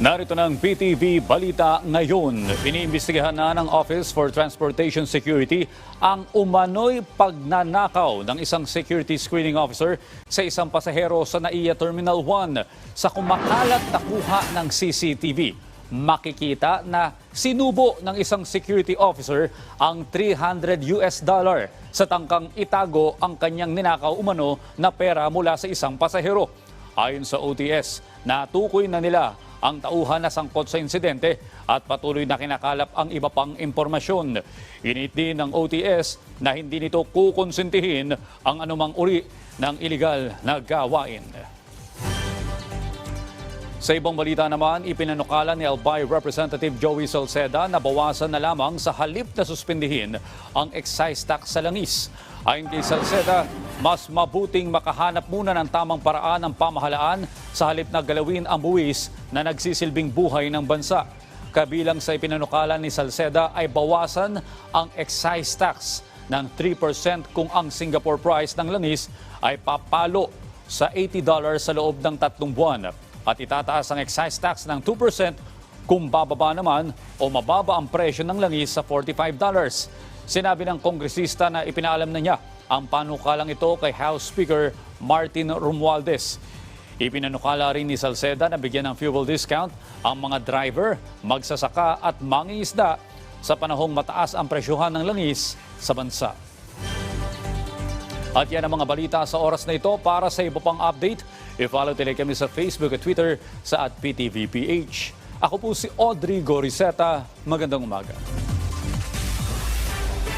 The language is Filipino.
Narito ng PTV Balita ngayon. Iniimbestigahan na ng Office for Transportation Security ang umano'y pagnanakaw ng isang security screening officer sa isang pasahero sa NAIA Terminal 1 sa kumakalat na kuha ng CCTV. Makikita na sinubo ng isang security officer ang 300 US dollar sa tangkang itago ang kanyang ninakaw umano na pera mula sa isang pasahero. Ayon sa OTS, natukoy na nila ang tauhan na sangkot sa insidente at patuloy na kinakalap ang iba pang impormasyon. Init din ng OTS na hindi nito kukonsintihin ang anumang uri ng iligal na gawain. Sa ibang balita naman, ipinanukala ni Albay Representative Joey Salceda na bawasan na lamang sa halip na suspindihin ang excise tax sa langis. Ayon kay Salceda, mas mabuting makahanap muna ng tamang paraan ng pamahalaan sa halip na galawin ang buwis na nagsisilbing buhay ng bansa. Kabilang sa ipinanukala ni Salceda ay bawasan ang excise tax ng 3% kung ang Singapore price ng langis ay papalo sa $80 sa loob ng tatlong buwan at itataas ang excise tax ng 2% kung bababa naman o mababa ang presyo ng langis sa $45. Sinabi ng kongresista na ipinaalam na niya ang panukalang ito kay House Speaker Martin Romualdez. Ipinanukala rin ni Salceda na bigyan ng fuel discount ang mga driver, magsasaka at mangingisda sa panahong mataas ang presyuhan ng langis sa bansa. At yan ang mga balita sa oras na ito. Para sa iba pang update, i-follow tuloy kami sa Facebook at Twitter sa at PTVPH. Ako po si Audrey Goriseta. Magandang umaga.